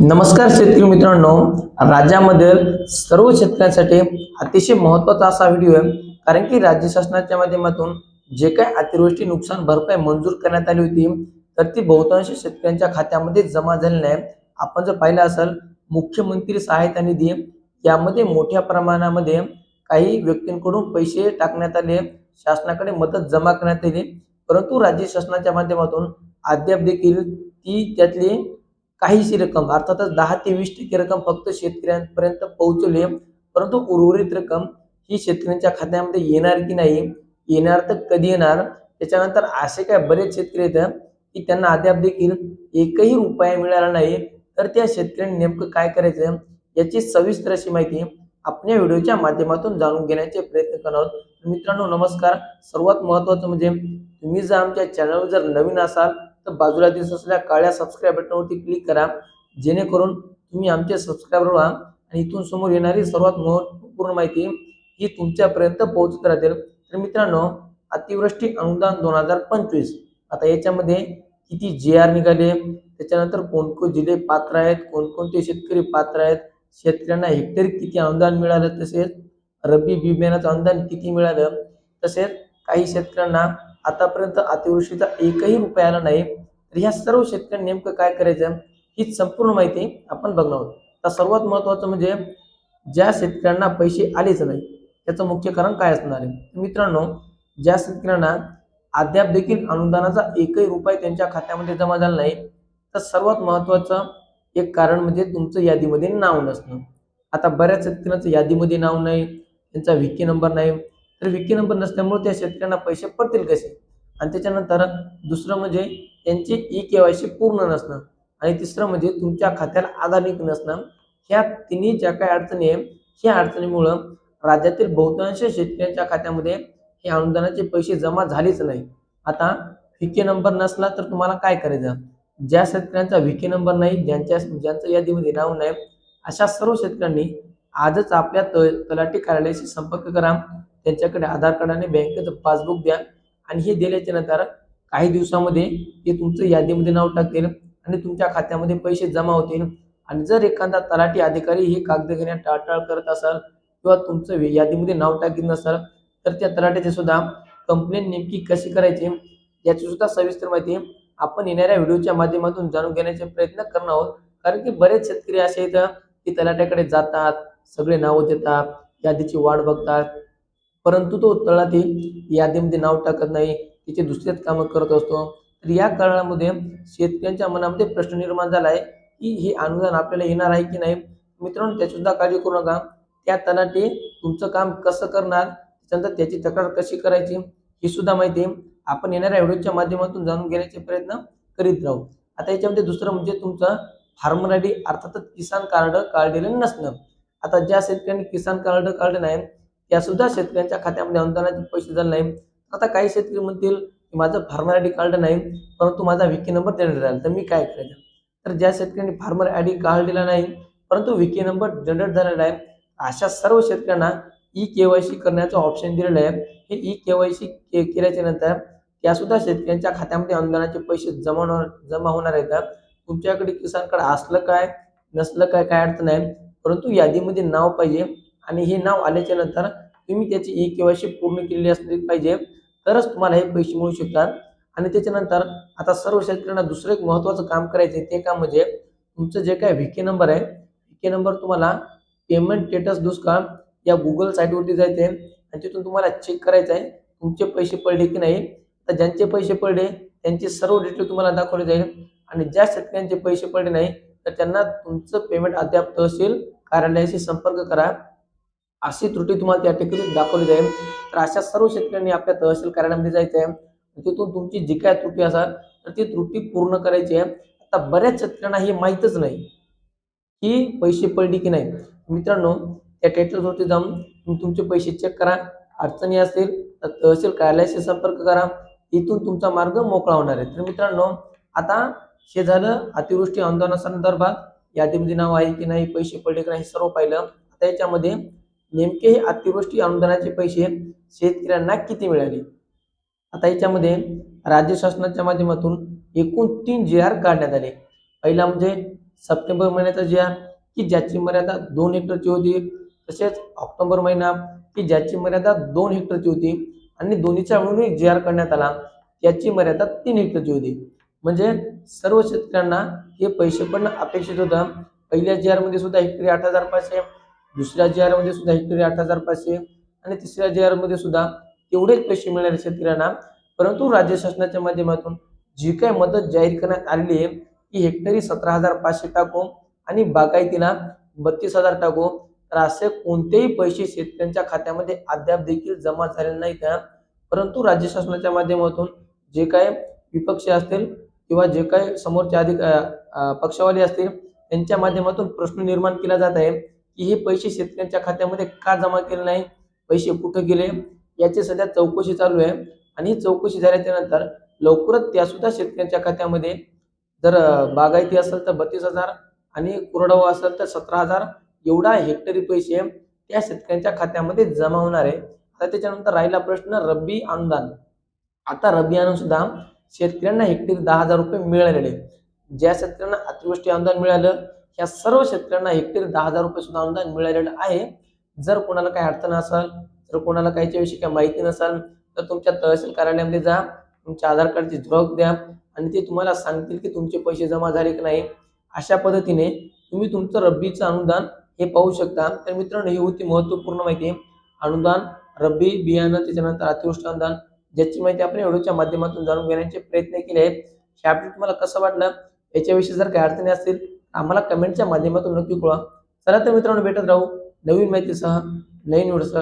नमस्कार शेतकरी मित्रांनो. राज्यामधील सर्व शेतकऱ्यांसाठी अतिशय महत्त्वाचा असा व्हिडिओ आहे. कारण की राज्य शासनाच्या माध्यमातून जे काही अतिवृष्टी नुकसान भरपाई मंजूर करण्यात आली होती तर ती बहुतांश शेतकऱ्यांच्या खात्यामध्ये जमा झाली नाही आपण जर पाहिलं असेल मुख्यमंत्री सहायता निधी यामध्ये मोठ्या प्रमाणामध्ये काही व्यक्तींकडून पैसे टाकण्यात आले शासनाकडे मदत जमा करण्यात आली परंतु राज्य शासनाच्या माध्यमातून अद्याप देखील ती त्यातली काहीशी रक्कम अर्थातच दहा ते वीस टक्के रक्कम फक्त शेतकऱ्यांपर्यंत पोहोचली परंतु उर्वरित रक्कम ही शेतकऱ्यांच्या खात्यामध्ये येणार की नाही येणार तर कधी येणार? त्याच्यानंतर असे काय बरेच शेतकरी आहेत की त्यांना अद्याप देखील एकही रुपया मिळाला नाही. तर त्या शेतकऱ्यांनी नेमकं काय करायचं याची सविस्तर अशी माहिती आपण या व्हिडिओच्या माध्यमातून जाणून घेण्याचे प्रयत्न करणार आहोत. मित्रांनो नमस्कार. सर्वात महत्वाचं म्हणजे तुम्ही जर आमच्या चॅनलवर जर नवीन असाल तर बाजूला दिसत असलेल्या काळ्या सबस्क्राईब बटनवरती क्लिक करा. जेणेकरून तुम्ही आमचे सबस्क्रायबर व्हा आणि इथून समोर येणारी सर्वात महत्त्वपूर्ण माहिती ही तुमच्यापर्यंत पोहोचत राहतील. तर मित्रांनो अतिवृष्टी अनुदान दोन हजार पंचवीस. आता याच्यामध्ये किती जे आर निघाले? त्याच्यानंतर कोणकोण जिल्हे पात्र आहेत? कोणकोणते शेतकरी पात्र आहेत? शेतकऱ्यांना हेक्टरी किती अनुदान मिळालं? तसेच रब्बी बी बियाण्याचं अनुदान किती मिळालं? तसेच काही शेतकऱ्यांना आतापर्यंत अतिवृष्टीचा एकही रुपया आला नाही. तर ह्या सर्व शेतकऱ्यांनी नेमकं काय करायचं ही संपूर्ण माहिती आपण बघणार आहोत. तर सर्वात महत्त्वाचं म्हणजे ज्या शेतकऱ्यांना पैसे आलेच नाही त्याचं मुख्य कारण काय असणार आहे? मित्रांनो ज्या शेतकऱ्यांना अद्याप देखील अनुदानाचा एकही रुपये त्यांच्या खात्यामध्ये जमा झाला नाही तर सर्वात महत्त्वाचं एक कारण म्हणजे तुमचं यादीमध्ये नाव नसणं. आता बऱ्याच शेतकऱ्यांचं यादीमध्ये नाव नाही त्यांचा विकी नंबर नाही तर विकी नंबर नसल्यामुळे त्या शेतकऱ्यांना पैसे पडतील कसे? आणि त्याच्यानंतर दुसरं म्हणजे त्यांची ई के पूर्ण नसणं आणि तिसरं म्हणजे तुमच्या खात्याला आधार लिंक नसणं. ह्या तिन्ही ज्या काही अडचणी आहे ह्या अडचणीमुळं राज्यातील बहुतांश शेतकऱ्यांच्या खात्यामध्ये हे अनुदानाचे पैसे जमा झालेच नाही. आता विके नंबर नसला तर तुम्हाला काय करायचं? ज्या शेतकऱ्यांचा विके नंबर नाही ज्यांच्या ज्यांचं यादीमध्ये नाव नाही अशा सर्व शेतकऱ्यांनी आजच आपल्या तलाठी कार्यालयाशी संपर्क करा. त्यांच्याकडे आधार कार्ड आणि बँकेचं पासबुक द्या आणि हे दिल्याच्या नंतर काही दिवसामध्ये ते तुमचं यादीमध्ये नाव टाकतील आणि तुमच्या खात्यामध्ये पैसे जमा होतील. आणि जर एखादा तलाठी अधिकारी हे कागद घेण्यात टाळटाळ करत असाल किंवा तुमचं यादीमध्ये नाव टाकीत नसाल तर त्या तलाठ्याची सुद्धा कंप्लेंट नेमकी कशी करायची याची सुद्धा सविस्तर माहिती आपण येणाऱ्या व्हिडिओच्या माध्यमातून जाणून घेण्याचे प्रयत्न करणार आहोत. कारण की बरेच शेतकरी असे आहेत की तलाट्याकडे जातात सगळे नावं देतात यादीची वाढ बघतात परंतु तो तलाठी यादीमध्ये नाव टाकत नाही. तिचे दुसरेच कामं करत असतो. तर या कारणामध्ये शेतकऱ्यांच्या मनामध्ये प्रश्न निर्माण झाला आहे की हे अनुदान आपल्याला येणार आहे की नाही? मित्रांनो त्याची काळजी करू नका. त्या तलाठी तुमचं काम कसं करणार? त्याच्यानंतर त्याची तक्रार कशी करायची? ही सुद्धा माहिती आपण येणाऱ्या व्हिडिओच्या माध्यमातून जाणून घेण्याचे प्रयत्न करीत राहू. आता याच्यामध्ये दुसरं म्हणजे तुमचं फार्मर आय डी अर्थातच किसान कार्ड काढलेलं नसणं. आता ज्या शेतकऱ्यांनी किसान कार्ड काढलं नाही या सुद्धा शेतकऱ्यांच्या खात्यामध्ये अनुदानाचे पैसे झाले नाही आता काही शेतकरी म्हणतील की माझं फार्मर आय डी कार्ड नाही परंतु माझा विकी नंबर जनरेट झाला तर मी काय करायचं? तर ज्या शेतकऱ्यांनी फार्मर आय डी कार्ड दिला नाही परंतु विकी नंबर जनरेट झालेला आहे अशा सर्व शेतकऱ्यांना ई के वाय सी करण्याचं ऑप्शन दिलेलं आहे. हे ई के वाय सी केल्याच्यानंतर यासुद्धा शेतकऱ्यांच्या खात्यामध्ये अनुदानाचे पैसे जमा होणार जमा होणार आहेत. तुमच्याकडे किसान कार्ड असलं काय नसलं काय काय अडचण नाही. परंतु यादीमध्ये नाव पाहिजे. आणि हे नाव आल्याच्यानंतर तुम्ही त्याची ई केवायसी सी पूर्ण केलेली असली पाहिजे तरच तुम्हाला हे पैसे मिळू शकतात. आणि त्याच्यानंतर आता सर्व शेतकऱ्यांना दुसरं एक महत्त्वाचं काम करायचं आहे ते काम म्हणजे तुमचं जे काय व्हीके नंबर आहे व्हीके नंबर तुम्हाला पेमेंट स्टेटस दुष्काळ या गुगल साईटवरती जायचं आहे आणि तिथून तुम्हाला चेक करायचं आहे तुमचे पैसे पडले की नाही. तर ज्यांचे पैसे पडले त्यांचे सर्व डिटेल तुम्हाला दाखवले जाईल. आणि ज्या शेतकऱ्यांचे पैसे पडले नाही तर त्यांना तुमचं पेमेंट अद्याप तहसील कार्यालयाशी संपर्क करा. अशी त्रुटी तुम्हाला त्या ठिकाणी दाखवली जाईल. तर अशा सर्व शेतकऱ्यांनी आपल्या तहसील कार्यालयामध्ये जायचं आहे तिथून तुमची जी काय त्रुटी असाल तर ती त्रुटी पूर्ण करायची आहे. आता बऱ्याच शेतकऱ्यांना हे माहीतच नाही की पैसे पडले की नाही. मित्रांनो त्या टेटलवरती जाऊन तुम्ही तुमचे पैसे चेक करा. अडचणी असेल तर तहसील कार्यालयाशी संपर्क करा. इथून तुमचा मार्ग मोकळा होणार आहे. तर मित्रांनो आता हे झालं अतिवृष्टी आंदोलनासंदर्भात. यादीमध्ये नाव आहे की नाही पैसे पडले की नाही सर्व पाहिलं. आता याच्यामध्ये नेमके हे अतिवृष्टी अनुदानाचे पैसे शेतकऱ्यांना किती मिळाले? आता याच्यामध्ये राज्य शासनाच्या माध्यमातून एकूण तीन जी आर काढण्यात आले. पहिला म्हणजे सप्टेंबर महिन्याचा जी आर की ज्याची मर्यादा दोन हेक्टरची होती. तसेच ऑक्टोबर महिना की ज्याची मर्यादा दोन हेक्टरची होती. आणि दोन्हीच्या मिळून एक जी आर करण्यात आला. याची मर्यादा तीन हेक्टरची होती. म्हणजे सर्व शेतकऱ्यांना हे पैसे पण अपेक्षित होतं. पहिल्या जी आरमध्ये सुद्धा हेक्टरी आठ हजार पाचशे दुसऱ्या जी आरमध्ये सुद्धा हेक्टरी आठ हजार पाचशे आणि तिसऱ्या जी आरमध्ये सुद्धा तेवढेच पैसे मिळणार शेतकऱ्यांना. परंतु राज्य शासनाच्या माध्यमातून जी काय मदत जाहीर करण्यात आलेली आहे ती हेक्टरी सतरा हजार पाचशे टाकू आणि बागायतीला बत्तीस हजार टाकू. तर असे कोणतेही पैसे शेतकऱ्यांच्या खात्यामध्ये अद्याप देखील जमा झालेले नाहीत. परंतु राज्य शासनाच्या माध्यमातून जे काय विपक्षी असतील किंवा जे काय समोरचे अधिक पक्षवाले असतील त्यांच्या माध्यमातून प्रश्न निर्माण केला जात आहे. की हे पैसे शेतकऱ्यांच्या खात्यामध्ये का जमा केले नाही? पैसे कुठे गेले? याची सध्या चौकशी चालू आहे. आणि ही चौकशी झाल्याच्यानंतर लवकरच त्यासुद्धा शेतकऱ्यांच्या खात्यामध्ये जर बागायती असेल तर बत्तीस हजार आणि कुरडवा असेल तर सतरा हजार एवढा हेक्टरी पैसे त्या शेतकऱ्यांच्या खात्यामध्ये जमा होणार आहे. आता त्याच्यानंतर राहिला प्रश्न रब्बी अनुदान. आता रब्बी अनुदान सुद्धा शेतकऱ्यांना हेक्टरी दहा हजार रुपये मिळालेले. ज्या शेतकऱ्यांना अतिवृष्टी अनुदान मिळालं या सर्व शेतकऱ्यांना हेक्टर दहा हजार रुपये सुद्धा अनुदान मिळालेलं आहे. जर कोणाला काही अडचण असेल जर कोणाला काहीच्या विषयी काही माहिती नसेल तर तुमच्या तहसील कार्यालयामध्ये जा तुमच्या आधार कार्डची झुरक द्या आणि ते तुम्हाला सांगतील की तुमचे पैसे जमा झाले की नाही. अशा पद्धतीने तुम्ही तुमचं रब्बीचं अनुदान हे पाहू शकता. तर मित्रांनो ही होती महत्त्वपूर्ण माहिती. अनुदान रब्बी बियाणं त्याच्यानंतर अतिवृष्टी अनुदान ज्याची माहिती आपण व्हिडिओच्या माध्यमातून जाणून घेण्याचे प्रयत्न केले आहेत. हे अपडेट तुम्हाला कसं वाटलं? याच्याविषयी जर काही अडचणी असतील आम्हाला कमेंटच्या माध्यमातून नक्की कळवा. चला तर मित्रांनो भेटत राहू नवीन माहितीसह नवीन व्हिडिओसह.